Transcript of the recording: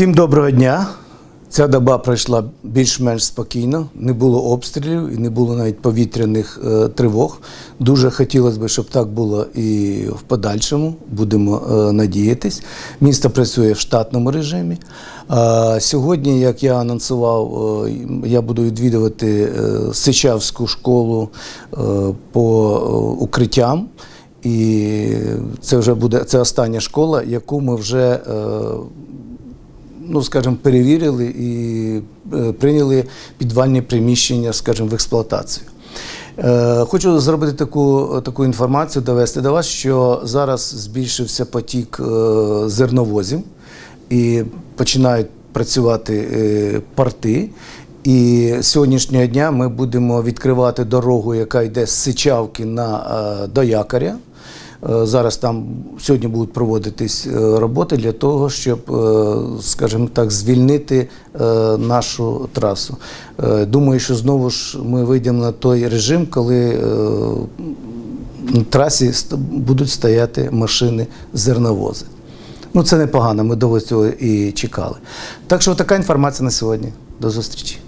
Всім доброго дня. Ця доба пройшла більш-менш спокійно, не було обстрілів і не було навіть повітряних е, тривог. Дуже хотілося б, щоб так було і в подальшому. Будемо е, надіятись. Місто працює в штатному режимі. Е, сьогодні, як я анонсував, е, я буду відвідувати е, Сичавську школу е, по е, укриттям. І це вже буде це остання школа, яку ми вже е, ну, скажімо, перевірили і е, прийняли підвальні приміщення, скажімо, в експлуатацію. Е, Хочу зробити таку, таку інформацію, довести до вас, що зараз збільшився потік е, зерновозів і починають працювати порти. І з сьогоднішнього дня ми будемо відкривати дорогу, яка йде з Сичавки на, до Якоря. Е, Зараз там сьогодні будуть проводитись е, роботи для того, щоб, е, скажімо так, звільнити нашу трасу. Думаю, що знову ж ми вийдемо на той режим, коли на трасі будуть стояти машини зерновози. Ну, це непогано, ми довго цього і чекали. Так що така інформація на сьогодні. До зустрічі.